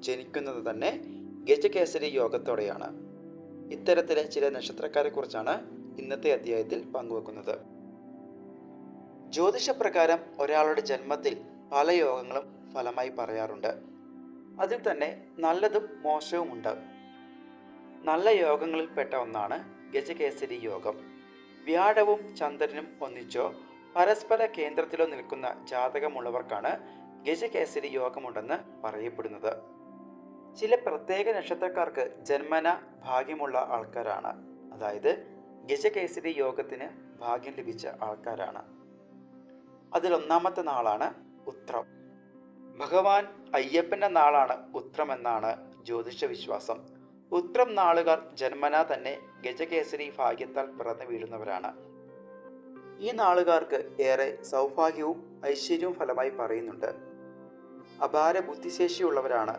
ജനിക്കുന്നത് തന്നെ ഗജകേസരി യോഗത്തോടെയാണ്. ഇത്തരത്തിലെ ചില നക്ഷത്രക്കാരെ കുറിച്ചാണ് ഇന്നത്തെ അധ്യായത്തിൽ പങ്കുവെക്കുന്നത്. ജ്യോതിഷപ്രകാരം ഒരാളുടെ ജന്മത്തിൽ പല യോഗങ്ങളും ഫലമായി പറയാറുണ്ട്. അതിൽ തന്നെ നല്ലതും മോശവുമുണ്ട്. നല്ല യോഗങ്ങളിൽപ്പെട്ട ഒന്നാണ് ഗജകേസരി യോഗം. വ്യാഴവും ചന്ദ്രനും ഒന്നിച്ചോ പരസ്പര കേന്ദ്രത്തിലോ നിൽക്കുന്ന ജാതകമുള്ളവർക്കാണ് ഗജകേസരി യോഗമുണ്ടെന്ന് പറയപ്പെടുന്നത്. ചില പ്രത്യേക നക്ഷത്രക്കാർക്ക് ജന്മന ഭാഗ്യമുള്ള ആൾക്കാരാണ്. അതായത് ഗജകേസരി യോഗത്തിന് ഭാഗ്യം ലഭിച്ച ആൾക്കാരാണ്. അതിലൊന്നാമത്തെ നാളാണ് ഉത്രം. ഭഗവാൻ അയ്യപ്പന്റെ നാളാണ് ഉത്രം എന്നാണ് ജ്യോതിഷ വിശ്വാസം. ഉത്രം നാളുകാർ ജന്മന തന്നെ ഗജകേസരി ഭാഗ്യത്താൽ പിറന്നു വീഴുന്നവരാണ്. ഈ നാളുകാർക്ക് ഏറെ സൗഭാഗ്യവും ഐശ്വര്യവും ഫലമായി പറയുന്നുണ്ട്. അപാര ബുദ്ധിശേഷിയുള്ളവരാണ്